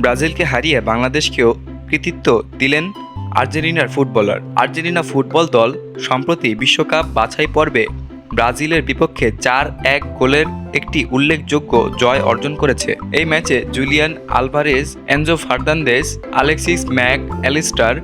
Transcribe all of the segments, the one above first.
ব্রাজিলকে হারিয়ে বাংলাদেশকেও কৃতিত্ব দিলেন আর্জেন্টিনার ফুটবলার। আর্জেন্টিনা ফুটবল দল সম্প্রতি বিশ্বকাপ বাছাই পর্বে ব্রাজিলের বিপক্ষে চার এক গোলের একটি উল্লেখযোগ্য জয় অর্জন করেছে। এই ম্যাচে Julian Alvarez, Enzo Fernandez, Alexis Mac, Allister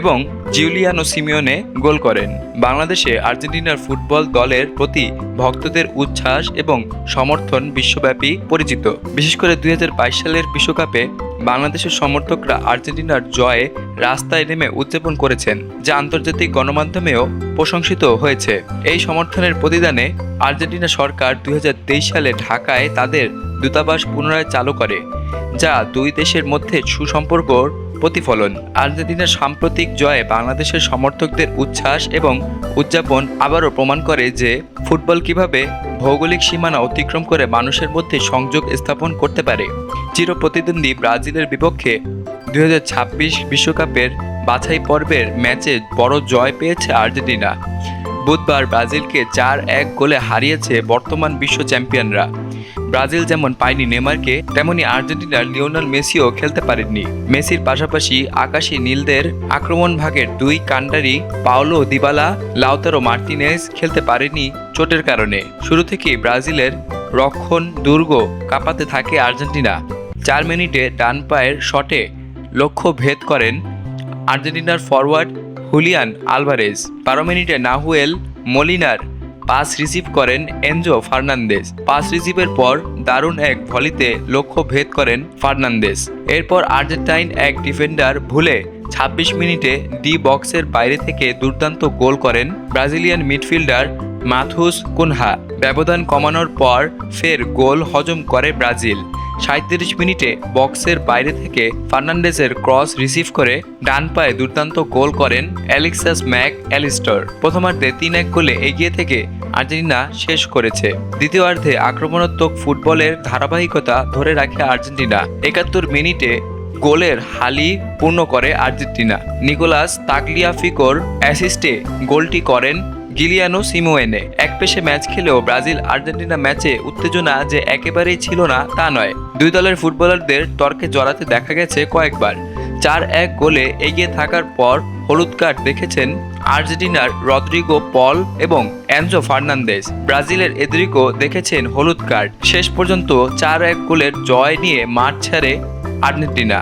এবং জিউলিয়ানো সিমিওনে গোল করেন। বাংলাদেশে আর্জেন্টিনার ফুটবল দলের প্রতি ভক্তদের উচ্ছ্বাস এবং সমর্থন বিশ্বব্যাপী পরিচিত। বিশেষ করে দুই হাজার বাইশ সালের বিশ্বকাপে বাংলাদেশের সমর্থকরা আর্জেন্টিনার জয়ে রাস্তায় নেমে উদযাপন করেছেন, যা আন্তর্জাতিক গণমাধ্যমেও প্রশংসিত হয়েছে। এই সমর্থনের প্রতিদানে আর্জেন্টিনা সরকার দুই হাজার তেইশ সালে ঢাকায় তাদের দূতাবাস পুনরায় চালু করে, যা দুই দেশের মধ্যে সুসম্পর্কর প্রতিফলন। আর্জেন্টিনার সাম্প্রতিক জয়ে বাংলাদেশের সমর্থকদের উচ্ছ্বাস এবং উদযাপন আবারও প্রমাণ করে যে ফুটবল কীভাবে ভৌগোলিক সীমানা অতিক্রম করে মানুষের মধ্যে সংযোগ স্থাপন করতে পারে। চিরপ্রতিদ্বন্দ্বী ব্রাজিলের বিপক্ষে দুই বিশ্বকাপের বাছাই পর্বের ম্যাচে বড় জয় পেয়েছে আর্জেন্টিনা। বুধবার ব্রাজিলকে চার এক গোলে হারিয়েছে বর্তমান বিশ্ব চ্যাম্পিয়নরা। ব্রাজিল যেমন পায়নি নেমারকে তেমনি আর্জেন্টিনার লিওনাল মেসিও খেলতে পারেননি। মেসির পাশাপাশি আকাশী নীলদের আক্রমণ ভাগের দুই কান্ডারি পাওলো দিবালা, লাউতারো মার্টিনেজ খেলতে পারেনি চোটের কারণে। শুরু থেকে ব্রাজিলের রক্ষণ দুর্গ কাঁপাতে থাকে আর্জেন্টিনা। চার মিনিটে ডান পায়ের শটে লক্ষ্য ভেদ করেন আর্জেন্টিনার ফরওয়ার্ড হুলিয়ান আলভারেজ। বারো মিনিটে নাহুয়েল মলিনার পাস রিসিভ করেন এনজো ফার্নান্দেজ। পাস রিসিভের পর দারুণ এক ভলিতে লক্ষ্য ভেদ করেন ফার্নান্দেজ। এরপর আর্জেন্টাইন এক ডিফেন্ডার ভুলে ২৬ মিনিটে ডি বক্সের বাইরে থেকে দুর্দান্ত গোল করেন ব্রাজিলিয়ান মিডফিল্ডার মাথুস কুনহা। ব্যবধান কমানোর পর ফের গোল হজম করে ব্রাজিল। সাঁত্রিশ মিনিটে বক্সের বাইরে থেকে ফার্নান্ডেজের ক্রস রিসিভ করে ডান পায়ে দুর্দান্ত গোল করেন অ্যালেক্সাস ম্যাক অ্যালিস্টার প্রথমার্ধে তিন এক গোলে এগিয়ে থেকে আর্জেন্টিনা শেষ করেছে। দ্বিতীয়ার্ধে আক্রমণাত্মক ফুটবলের ধারাবাহিকতা ধরে রাখে আর্জেন্টিনা। একাত্তর মিনিটে গোলের হালি পূর্ণ করে আর্জেন্টিনা। নিকোলাস তাকলিয়াফিকোর অ্যাসিস্টে গোলটি করেন গিলিয়ানো সিমোয়েনে। এক পেশে ম্যাচ খেলেও ব্রাজিল আর্জেন্টিনা ম্যাচে উত্তেজনা যে একেবারেই ছিল না, তা নয়। দুই দলের ফুটবলারদের তর্কে জড়াতে দেখা গেছে কয়েকবার। চার এক গোলে এগিয়ে থাকার পর হলুদ কার্ড দেখেছেন আর্জেন্টিনার রদ্রিগো পল এবং অ্যানজো ফার্নান্দেজ। ব্রাজিলের এদরিকো দেখেছেন হলুদ কার্ড। শেষ পর্যন্ত চার এক গোলের জয় নিয়ে মাঠ ছাড়ে আর্জেন্টিনা।